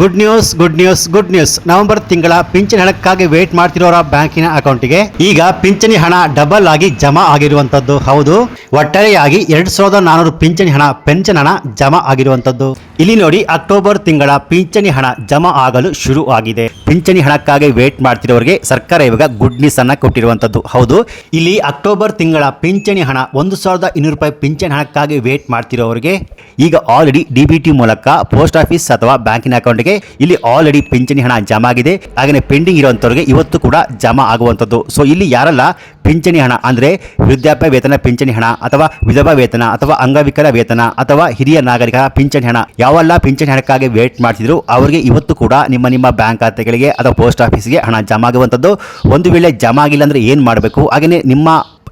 Good news good news good news November ತಿಂಗಳ ಪಿಂಚಣಿ ಹಣಕ್ಕಾಗಿ ವೇಟ್ ಮಾಡ್ತಿರೋರ ಬ್ಯಾಂಕಿನ ಅಕೌಂಟಿಗೆ ಈಗ ಪಿಂಚಣಿ ಹಣ ಡಬಲ್ ಆಗಿ ಜಮಾ ಆಗಿರುವಂತದ್ದು. ಹೌದು. ಒಟ್ಟಾರೆಯಾಗಿ ಎರಡ್ ಸಾವಿರದ ನಾನೂರು ಪಿಂಚಣಿ ಹಣ, ಪೆನ್ಷನ್ ಹಣ ಜಮಾ ಆಗಿರುವಂತದ್ದು. ಇಲ್ಲಿ ನೋಡಿ ಅಕ್ಟೋಬರ್ ತಿಂಗಳ ಪಿಂಚಣಿ ಹಣ ಜಮಾ ಆಗಲು ಶುರು ಆಗಿದೆ ಪಿಂಚಣಿ ಹಣಕ್ಕಾಗಿ ವೇಟ್ ಮಾಡ್ತಿರೋರಿಗೆ ಸರ್ಕಾರ ಇವಾಗ ಗುಡ್ ನ್ಯೂಸ್ ಅನ್ನ ಕೊಟ್ಟಿರುವಂತದ್ದು. ಹೌದು, ಇಲ್ಲಿ ಅಕ್ಟೋಬರ್ ತಿಂಗಳ ಪಿಂಚಣಿ ಹಣ ಒಂದು ಸಾವಿರದ ಇನ್ನೂರು ರೂಪಾಯಿ ಪಿಂಚಣಿ ಹಣಕ್ಕಾಗಿ ವೇಟ್ ಮಾಡ್ತಿರೋರಿಗೆ ಈಗ ಆಲ್ರೆಡಿ ಡಿಬಿಟಿ ಮೂಲಕ ಪೋಸ್ಟ್ ಆಫೀಸ್ ಅಥವಾ ಬ್ಯಾಂಕಿನ ಅಕೌಂಟ್ಗೆ ಇಲ್ಲಿ ಆಲ್ರೆಡಿ ಪಿಂಚಣಿ ಹಣ ಜಮಾ ಆಗಿದೆ. ಹಾಗೆ ಪೆಂಡಿಂಗ್ ಇರುವಂತವ್ರಿಗೆ ಇವತ್ತು ಕೂಡ ಜಮಾ ಆಗುವಂಥದ್ದು ಸೊ ಇಲ್ಲಿ ಯಾರೆಲ್ಲ ಪಿಂಚಣಿ ಹಣ ಅಂದರೆ ವೃದ್ಧಾಪ್ಯ ವೇತನ ಪಿಂಚಣಿ ಹಣ ಅಥವಾ ವಿಧವಾ ವೇತನ ಅಥವಾ ಅಂಗವಿಕಲ ವೇತನ ಅಥವಾ ಹಿರಿಯ ನಾಗರಿಕರ ಪಿಂಚಣಿ ಹಣ. ಯಾವೆಲ್ಲ ಪಿಂಚಣಿ ಹಣಕ್ಕಾಗಿ ವೇಟ್ ಮಾಡ್ತಿದ್ರು, ಅವರಿಗೆ ಇವತ್ತು ಕೂಡ ನಿಮ್ಮ ನಿಮ್ಮ ಬ್ಯಾಂಕ್ ಖಾತೆಗಳಿಗೆ ಅಥವಾ ಪೋಸ್ಟ್ ಆಫೀಸ್ಗೆ ಹಣ ಜಮಾ ಆಗುವಂಥದ್ದು ಒಂದು ವೇಳೆ ಜಮಾ ಆಗಿಲ್ಲ ಅಂದರೆ ಏನು ಮಾಡಬೇಕು? ಹಾಗೆಯೇ ನಿಮ್ಮ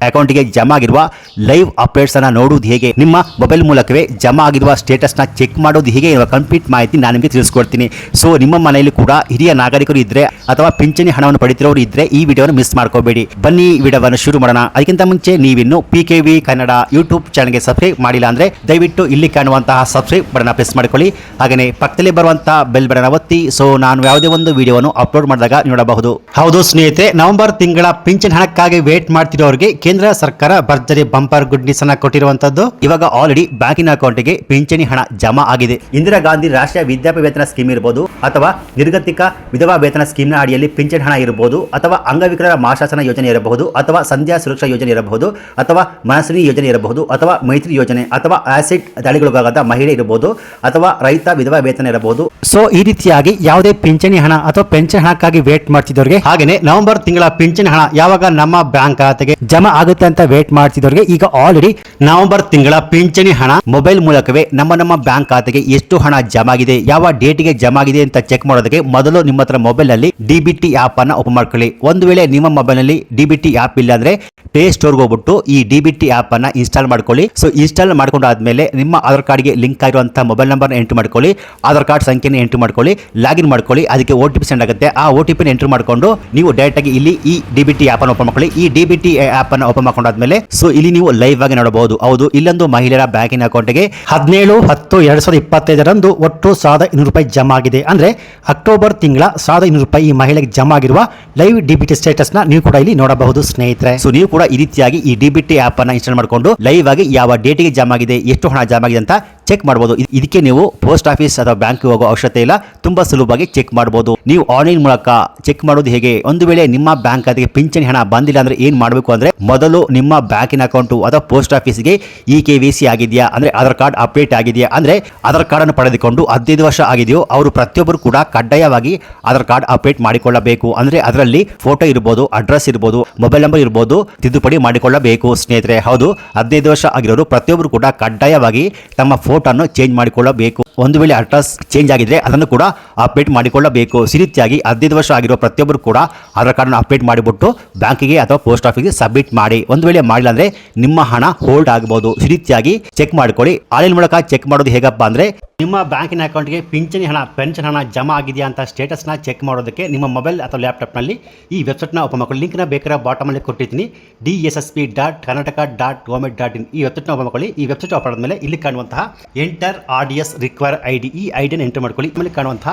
ಅಕೌಂಟಿಗೆ ಜಮಾ ಆಗಿರುವ ಲೈವ್ ಅಪ್ಡೇಟ್ಸ್ ಅನ್ನ ನೋಡುವುದು ಹೇಗೆ? ನಿಮ್ಮ ಮೊಬೈಲ್ ಮೂಲಕವೇ ಜಮಾ ಆಗಿರುವ ಸ್ಟೇಟಸ್ನ ಚೆಕ್ ಮಾಡೋದು ಹೇಗೆ ಎನ್ನುವ ಕಂಪ್ಲೀಟ್ ಮಾಹಿತಿ ನಾನು ನಿಮಗೆ ತಿಳಿಸ್ಕೊಡ್ತೀನಿ. ಸೊ ನಿಮ್ಮ ಮನೆಯಲ್ಲಿ ಕೂಡ ಹಿರಿಯ ನಾಗರಿಕರು ಇದ್ದರೆ ಅಥವಾ ಪಿಂಚಣಿ ಹಣವನ್ನು ಪಡಿತಿರೋರು ಇದ್ರೆ ಈ ವಿಡಿಯೋವನ್ನು ಮಿಸ್ ಮಾಡ್ಕೋಬೇಡಿ. ಬನ್ನಿ ವಿಡಿಯೋವನ್ನು ಶುರು ಮಾಡೋಣ. ಅದಕ್ಕಿಂತ ಮುಂಚೆ ನೀವಿನ್ನು P K V Kannada YouTube ಚಾನಲ್ಗೆ ಸಬ್ಸ್ಕ್ರೈಬ್ ಮಾಡಿಲ್ಲ ಅಂದ್ರೆ ದಯವಿಟ್ಟು ಇಲ್ಲಿ ಕಾಣುವಂತಹ ಸಬ್ಸ್ಕ್ರೈಬ್ ಬಟನ್ ಪ್ರೆಸ್ ಮಾಡ್ಕೊಳ್ಳಿ. ಹಾಗೆಯೇ ಪಕ್ಕದಲ್ಲಿ ಬರುವಂತಹ ಬೆಲ್ ಬಟನ್ ಒತ್ತಿ. ಸೊ ನಾನು ಯಾವುದೇ ಒಂದು ವಿಡಿಯೋವನ್ನು ಅಪ್ಲೋಡ್ ಮಾಡಿದಾಗ ನೋಡಬಹುದು. ಹೌದು ಸ್ನೇಹಿತರೆ, ನವೆಂಬರ್ ತಿಂಗಳ ಪಿಂಚಣಿ ಹಣಕ್ಕಾಗಿ ವೇಟ್ ಮಾಡ್ತಿರೋರಿಗೆ ಕೇಂದ್ರ ಸರ್ಕಾರ ಭರ್ಜರಿ ಬಂಪರ್ ಗುಡ್ ನ್ಯೂಸ್ ಅನ್ನ ಕೊಟ್ಟಿರುವಂತದ್ದು. ಇವಾಗ ಆಲ್ರೆಡಿ ಬ್ಯಾಂಕಿನ ಅಕೌಂಟ್ಗೆ ಪಿಂಚಣಿ ಹಣ ಜಮಾ ಆಗಿದೆ. ಇಂದಿರಾ ಗಾಂಧಿ ರಾಷ್ಟ್ರೀಯ ವಿದ್ಯಾಪಿ ವೇತನ ಸ್ಕೀಮ್ ಇರಬಹುದು ಅಥವಾ ನಿರ್ಗತಿಕ ವಿಧವಾ ವೇತನ ಸ್ಕೀಮ್ನ ಅಡಿಯಲ್ಲಿ ಪಿಂಚಣಿ ಹಣ ಇರಬಹುದು ಅಥವಾ ಅಂಗವಿಕಲರ ಮಾಶಾಸನ ಯೋಜನೆ ಇರಬಹುದು, ಅಥವಾ ಸಂಧ್ಯಾ ಸುರಕ್ಷಾ ಯೋಜನೆ ಇರಬಹುದು, ಅಥವಾ ಮನಸ್ವಿನಿ ಯೋಜನೆ ಇರಬಹುದು, ಅಥವಾ ಮೈತ್ರಿ ಯೋಜನೆ, ಅಥವಾ ಆಸಿಡ್ ದಾಳಿಗೊಳಗಾದ ಮಹಿಳೆ ಇರಬಹುದು ಅಥವಾ ರೈತ ವಿಧವಾ ವೇತನ ಇರಬಹುದು. ಸೊ ಈ ರೀತಿಯಾಗಿ ಯಾವುದೇ ಪಿಂಚಣಿ ಹಣ ಅಥವಾ ಪೆನ್ಷನ್ ಹಣಕ್ಕಾಗಿ ವೇಟ್ ಮಾಡ್ತಿದ್ದವರಿಗೆ ಹಾಗೆಯೇ ನವೆಂಬರ್ ತಿಂಗಳ ಪಿಂಚಣಿ ಹಣ ಯಾವಾಗ ನಮ್ಮ ಬ್ಯಾಂಕ್ ಖಾತೆಗೆ ಜಮಾ ಆಗುತ್ತೆ ಅಂತ ವೇಟ್ ಮಾಡ್ತಿದ್ದವ್ರಿಗೆ ಈಗ ಆಲ್ರೆಡಿ ನವೆಂಬರ್ ತಿಂಗಳ ಪಿಂಚಣಿ ಹಣ ಮೊಬೈಲ್ ಮೂಲಕವೇ ನಮ್ಮ ನಮ್ಮ ಬ್ಯಾಂಕ್ ಖಾತೆಗೆ ಎಷ್ಟು ಹಣ ಜಮಾ ಆಗಿದೆ ಯಾವ ಡೇಟಿಗೆ ಜಮಾ ಆಗಿದೆ ಅಂತ ಚೆಕ್ ಮಾಡೋದಕ್ಕೆ ಮೊದಲು ನಿಮ್ಮ ಹತ್ರ ಮೊಬೈಲ್ನಲ್ಲಿ ಡಿಬಿಟಿ ಆಪ್ ಅನ್ನ ಓಪನ್ ಮಾಡ್ಕೊಳ್ಳಿ. ಒಂದು ವೇಳೆ ನಿಮ್ಮ ಮೊಬೈಲ್ನಲ್ಲಿ ಡಿಬಿಟಿ ಆಪ್ ಇಲ್ಲ ಅಂದ್ರೆ ಪ್ಲೇ ಸ್ಟೋರ್ಗೆ ಹೋಗ್ಬಿಟ್ಟು ಈ ಡಿಬಿಟಿ ಆಪ್ ಅನ್ನ ಇನ್ಸ್ಟಾಲ್ ಮಾಡ್ಕೊಳ್ಳಿ. ಸೊ ಇನ್ಸ್ಟಾಲ್ ಮಾಡ್ಕೊಂಡಾದ್ಮೇಲೆ ನಿಮ್ಮ ಆಧಾರ್ ಕಾರ್ಡ್ಗೆ ಲಿಂಕ್ ಆಗಿರುವಂತಹ ಮೊಬೈಲ್ ನಂಬರ್ ಎಂಟ್ರಿ ಮಾಡ್ಕೊಳ್ಳಿ. ಆಧಾರ್ ಕಾರ್ಡ್ ಸಂಖ್ಯೆನ ಎಂಟ್ರಿ ಮಾಡ್ಕೊಳ್ಳಿ. ಲಾಗಿನ್ ಮಾಡ್ಕೊಳ್ಳಿ. ಅದಕ್ಕೆ ಓ ಟಿ ಪಿ ಸೆಂಡ್ ಆಗುತ್ತೆ. ಆ ಓ ಟಿ ಪಿನ ಎಂಟ್ರಿ ಮಾಡ್ಕೊಂಡು ನೀವು ಡೈರೆಕ್ಟ್ ಆಗಿ ಇಲ್ಲಿ ಈ ಡಿಬಿಟಿ ಆಪ್ ಅನ್ನು ಓಪನ್ ಮಾಡ್ಕೊಳ್ಳಿ. ಈ ಡಿಬಿಟಿ ಆಪ್ ಅನ್ನು ಓಪನ್ ಮಾಡ್ಕೊಂಡಾದ್ಮೇಲೆ ಸೊ ಇಲ್ಲಿ ನೀವು ಲೈವ್ ಆಗಿ ನೋಡಬಹುದು. ಹೌದು, ಇಲ್ಲೊಂದು ಮಹಿಳೆಯರ ಬ್ಯಾಂಕಿನ ಅಕೌಂಟ್ಗೆ ಹದಿನೇಳು, ಹತ್ತು, ಎರಡ್ ಸಾವಿರದ ಇಪ್ಪತ್ತೈದರಂದು ಒಟ್ಟು ಸಾವಿರದ ಇನ್ನೂರು ರೂಪಾಯಿ ಜಮಾ ಆಗಿದೆ. ಅಂದ್ರೆ ಅಕ್ಟೋಬರ್ ತಿಂಗಳ ಸಾವಿರದ ಇನ್ನೂರು ರೂಪಾಯಿ ಈ ಮಹಿಳೆಗೆ ಜಮಾ ಆಗಿರುವ ಲೈವ್ ಡಿಬಿಟಿ ಸ್ಟೇಟಸ್ನ ನೀವು ಕೂಡ ಇಲ್ಲಿ ನೋಡಬಹುದು, ಸ್ನೇಹಿತರೆ. ಸೊ ನೀವು ಕೂಡ ಈ ರೀತಿಯಾಗಿ ಈ ಡಿಬಿಟಿ ಆಪ್ ಅನ್ನ ಇನ್ಸ್ಟಾಲ್ ಮಾಡಿಕೊಂಡು ಲೈವ್ ಆಗಿ ಯಾವ ಡೇಟಿಗೆ ಜಮಾ ಆಗಿದೆ, ಎಷ್ಟು ಹಣ ಜಮಾ ಆಗಿದೆ ಅಂತ ಚೆಕ್ ಮಾಡಬಹುದು ಇದ್- ಇದಕ್ಕೆ ನೀವು ಪೋಸ್ಟ್ ಆಫೀಸ್ ಅಥವಾ ಬ್ಯಾಂಕ್ ಹೋಗೋ ಅವಶ್ಯಕತೆ ಇಲ್ಲ. ತುಂಬಾ ಸುಲಭವಾಗಿ ಚೆಕ್ ಮಾಡಬಹುದು ನೀವು ಆನ್ಲೈನ್ ಮೂಲಕ ಚೆಕ್ ಮಾಡೋದು ಹೇಗೆ? ಒಂದು ವೇಳೆ ನಿಮ್ಮ ಬ್ಯಾಂಕ್ ಖಾತೆಗೆ ಪಿಂಚಣಿ ಹಣ ಬಂದಿಲ್ಲ ಅಂದ್ರೆ ಏನ್ ಮಾಡಬೇಕು ಅಂದ್ರೆ ಮೊದಲು ನಿಮ್ಮ ಬ್ಯಾಂಕಿನ ಅಕೌಂಟ್ ಅಥವಾ ಪೋಸ್ಟ್ ಆಫೀಸ್ಗೆ ಇ ಕೆ ವಿ ಸಿ ಆಗಿದೆಯಾ? ಅಂದ್ರೆ ಆಧಾರ್ ಕಾರ್ಡ್ ಅಪ್ಡೇಟ್ ಆಗಿದೆಯಾ? ಅಂದ್ರೆ ಆಧಾರ್ ಕಾರ್ಡ್ ಅನ್ನು ಪಡೆದುಕೊಂಡು ಹದಿನೈದು ವರ್ಷ ಆಗಿದೆಯೋ, ಅವರು ಪ್ರತಿಯೊಬ್ಬರು ಕೂಡ ಕಡ್ಡಾಯವಾಗಿ ಆಧಾರ್ ಕಾರ್ಡ್ ಅಪ್ಡೇಟ್ ಮಾಡಿಕೊಳ್ಳಬೇಕು. ಅಂದ್ರೆ ಅದರಲ್ಲಿ ಫೋಟೋ ಇರ್ಬೋದು ಅಡ್ರೆಸ್ ಇರ್ಬೋದು ಮೊಬೈಲ್ ನಂಬರ್ ಇರ್ಬೋದು, ತಿದ್ದುಪಡಿ ಮಾಡಿಕೊಳ್ಳಬೇಕು. ಸ್ನೇಹಿತರೆ, ಹೌದು, ಹದಿನೈದು ವರ್ಷ ಆಗಿರೋರು ಪ್ರತಿಯೊಬ್ಬರು ಕೂಡ ಕಡ್ಡಾಯವಾಗಿ ತಮ್ಮ ಫೋಟೋನ್ನು ಚೇಂಜ್ ಮಾಡಿಕೊಳ್ಳಬೇಕು. ಒಂದು ವೇಳೆ ಅಡ್ರೆಸ್ ಚೇಂಜ್ ಆಗಿದ್ರೆ ಅದನ್ನು ಕೂಡ ಅಪ್ಡೇಟ್ ಮಾಡಿಕೊಳ್ಳಬೇಕು. ಈ ರೀತಿಯಾಗಿ ಹದಿನೈದು ವರ್ಷ ಆಗಿರೋ ಪ್ರತಿಯೊಬ್ಬರು ಕೂಡ ಆಧಾರ್ ಕಾರ್ಡನ್ನು ಅಪ್ಡೇಟ್ ಮಾಡಿಬಿಟ್ಟು ಬ್ಯಾಂಕಿಗೆ ಅಥವಾ ಪೋಸ್ಟ್ ಆಫೀಸ್ಗೆ ಸಬ್ಮಿಟ್ ಮಾಡಿ. ಒಂದು ವೇಳೆ ಮಾಡಿಲ್ಲ ಅಂದ್ರೆ ನಿಮ್ಮ ಹಣ ಹೋಲ್ಡ್ ಆಗಬಹುದು ಈ ರೀತಿಯಾಗಿ ಚೆಕ್ ಮಾಡ್ಕೊಳ್ಳಿ. ಆನ್ಲೈನ್ ಮೂಲಕ ಚೆಕ್ ಮಾಡೋದು ಹೇಗಪ್ಪ ಅಂದ್ರೆ ನಿಮ್ಮ ಬ್ಯಾಂಕಿನ ಅಕೌಂಟ್ಗೆ ಪಿಂಚಣಿ ಹಣ ಪೆನ್ಷನ್ ಹಣ ಜಮಾ ಆಗಿದೆಯಾ ಅಂತ ಸ್ಟೇಟಸ್ನ ಚೆಕ್ ಮಾಡೋದಕ್ಕೆ ನಿಮ್ಮ ಮೊಬೈಲ್ ಅಥವಾ ಲ್ಯಾಪ್ಟಾಪ್ನಲ್ಲಿ ಈ ವೆಬ್ಸೈಟ್ನ ಓಪನ್ ಮಾಡ್ಕೊಳ್ಳಿ ಲಿಂಕ್ನ ಬೇಕಾದ್ರೆ ಬಾಟಮಲ್ಲಿ ಕೊಟ್ಟಿದ್ದೀನಿ. D S S P dot Karnataka dot government dot in ಈ ವೆಬ್ಸೈಟ್ನ ಓಪನ್ ಮಾಡ್ಕೊಳ್ಳಿ ಈ ವೆಬ್ಸೈಟ್ ಓಪನ್ ಆದಮೇಲೆ ಇಲ್ಲಿ ಕಾಣುವಂತಹ ಎಂಟರ್ ಆಡಿಯಸ್ ರಿಕ್ವೈರ್ ಐ ಡಿ ಈ ಐಡಿಯನ್ನು ಎಂಟರ್ ಮಾಡ್ಕೊಳ್ಳಿ. ಆಮೇಲೆ ಕಾಣುವಂಥ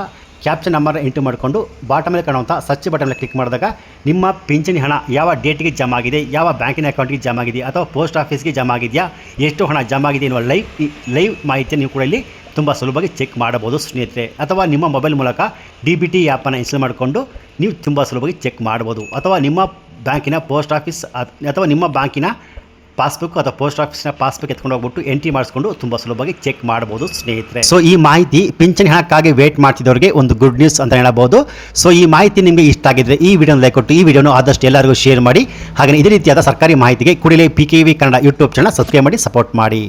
ಕ್ಯಾಪ್ಷನ್ ನಂಬರ್ ಎಂಟ್ರ್ ಮಾಡಿಕೊಂಡು ಬಾಟಮಲ್ಲಿ ಕಾಣುವಂಥ ಸರ್ಚ್ ಬಟನ್ ಕ್ಲಿಕ್ ಮಾಡಿದಾಗ ನಿಮ್ಮ ಪಿಂಚಣಿ ಹಣ ಯಾವ ಡೇಟ್ಗೆ ಜಮಾ ಆಗಿದೆ, ಯಾವ ಬ್ಯಾಂಕಿನ ಅಕೌಂಟ್ಗೆ ಜಮಾ ಆಗಿದೆ ಅಥವಾ ಪೋಸ್ಟ್ ಆಫೀಸ್ಗೆ ಜಮಾ ಆಗಿದೆಯಾ, ಎಷ್ಟು ಹಣ ಜಮಾ ಆಗಿದೆ ಎನ್ನುವ ಲೈವ್ ಲೈವ್ ಮಾಹಿತಿ ನೀವು ಕೂಡ ಇಲ್ಲಿ ತುಂಬ ಸುಲಭವಾಗಿ ಚೆಕ್ ಮಾಡಬಹುದು ಸ್ನೇಹಿತರೆ. ಅಥವಾ ನಿಮ್ಮ ಮೊಬೈಲ್ ಮೂಲಕ ಡಿ ಬಿ ಟಿ ಆ್ಯಪನ್ನು ಇನ್ಸ್ಟಾಲ್ ಮಾಡಿಕೊಂಡು ನೀವು ತುಂಬ ಸುಲಭವಾಗಿ ಚೆಕ್ ಮಾಡ್ಬೋದು ಅಥವಾ ನಿಮ್ಮ ಬ್ಯಾಂಕಿನ ಪೋಸ್ಟ್ ಆಫೀಸ್ ಅಥವಾ ನಿಮ್ಮ ಬ್ಯಾಂಕಿನ ಪಾಸ್ಬುಕ್ ಅಥವಾ ಪೋಸ್ಟ್ ಆಫೀಸ್ನ ಪಾಸ್ಬುಕ್ ಎತ್ಕೊಂಡು ಹೋಗ್ಬಿಟ್ಟು ಎಂಟ್ರಿ ಮಾಡಿಸ್ಕೊಂಡು ತುಂಬ ಸುಲಭವಾಗಿ ಚೆಕ್ ಮಾಡಬಹುದು ಸ್ನೇಹಿತರೆ. ಸೊ ಈ ಮಾಹಿತಿ ಪಿಂಚಣಿ ಹಣಕ್ಕಾಗಿ ವೇಟ್ ಮಾಡ್ತಿದ್ದವರಿಗೆ ಒಂದು ಗುಡ್ ನ್ಯೂಸ್ ಅಂತ ಹೇಳಬಹುದು. ಸೊ ಈ ಮಾಹಿತಿ ನಿಮಗೆ ಇಷ್ಟ ಆಗಿದ್ರೆ ಈ ವಿಡಿಯೋನ ಲೈಕ್ ಕೊಟ್ಟು ಈ ವಿಡಿಯೋನ ಆದಷ್ಟು ಎಲ್ಲರಿಗೂ ಶೇರ್ ಮಾಡಿ. ಹಾಗೆ ಇದೇ ರೀತಿಯಾದ ಸರ್ಕಾರಿ ಮಾಹಿತಿಗೆ ಕೂಡಲೇ P K V Kannada YouTube channel subscribe ಮಾಡಿ ಸಪೋರ್ಟ್ ಮಾಡಿ.